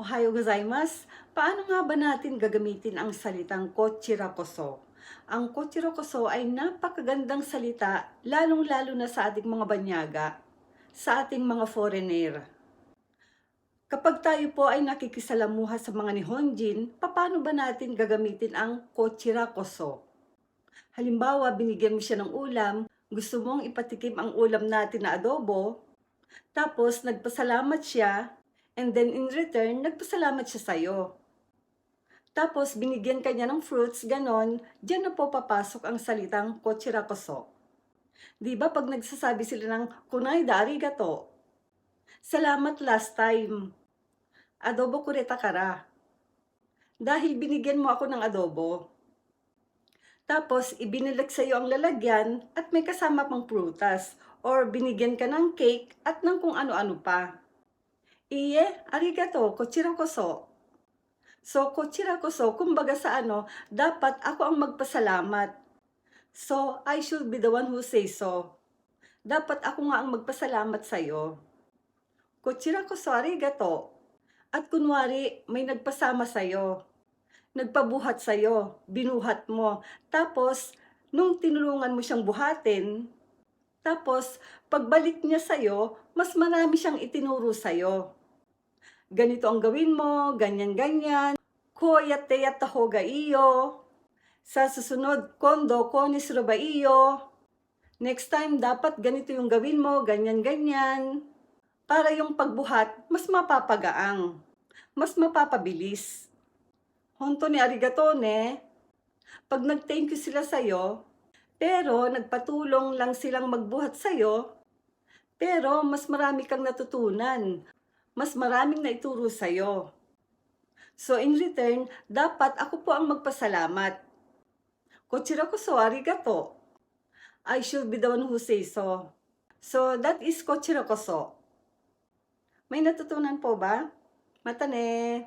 Ohayo gozaimasu. Paano nga ba natin gagamitin ang salitang kochirakoso? Ang kochirakoso ay napakagandang salita, lalong-lalo na sa ating mga banyaga, sa ating mga foreigner. Kapag tayo po ay nakikisalamuha sa mga Nihonjin, paano ba natin gagamitin ang kochirakoso? Halimbawa, binigyan mo siya ng ulam, gusto mong ipatikim ang ulam natin na adobo, tapos nagpasalamat siya, and then in return, nagpasalamat siya sa'yo. Tapos binigyan ka niya ng fruits, ganon, dyan na po papasok ang salitang kochirakoso. Di ba pag nagsasabi sila ng kunay da arigato, salamat last time, adobo kureta kara. Dahil binigyan mo ako ng adobo. Tapos, ibinilag sa iyo ang lalagyan at may kasama pang prutas or binigyan ka ng cake at ng kung ano-ano pa. Iye, arigato, kochirakoso. So, kochirakoso, kumbaga sa ano, dapat ako ang magpasalamat. So, I should be the one who say so. Dapat ako nga ang magpasalamat sa'yo. Kochirakoso, arigato. At kunwari, may nagpasama sa'yo. Nagpabuhat sa'yo, binuhat mo. Tapos, nung tinulungan mo siyang buhatin, tapos, pagbalik niya sa'yo, mas marami siyang itinuro sa'yo. Ganito ang gawin mo, ganyan-ganyan. Koyate yatta hoga iyo. Sa susunod, kondo konisro ba iyo. Next time, dapat ganito yung gawin mo, ganyan-ganyan. Para yung pagbuhat, mas mapapagaang. Mas mapapabilis. Honto ni arigato ne. Pag nag-thank you sila sa'yo, pero nagpatulong lang silang magbuhat sa'yo, pero mas marami kang natutunan. Mas maraming naituro sa'yo. So in return, dapat ako po ang magpasalamat. Kochira ko so arigato. I should be the one who say so. So that is kochira ko so. May natutunan po ba? Mata ne.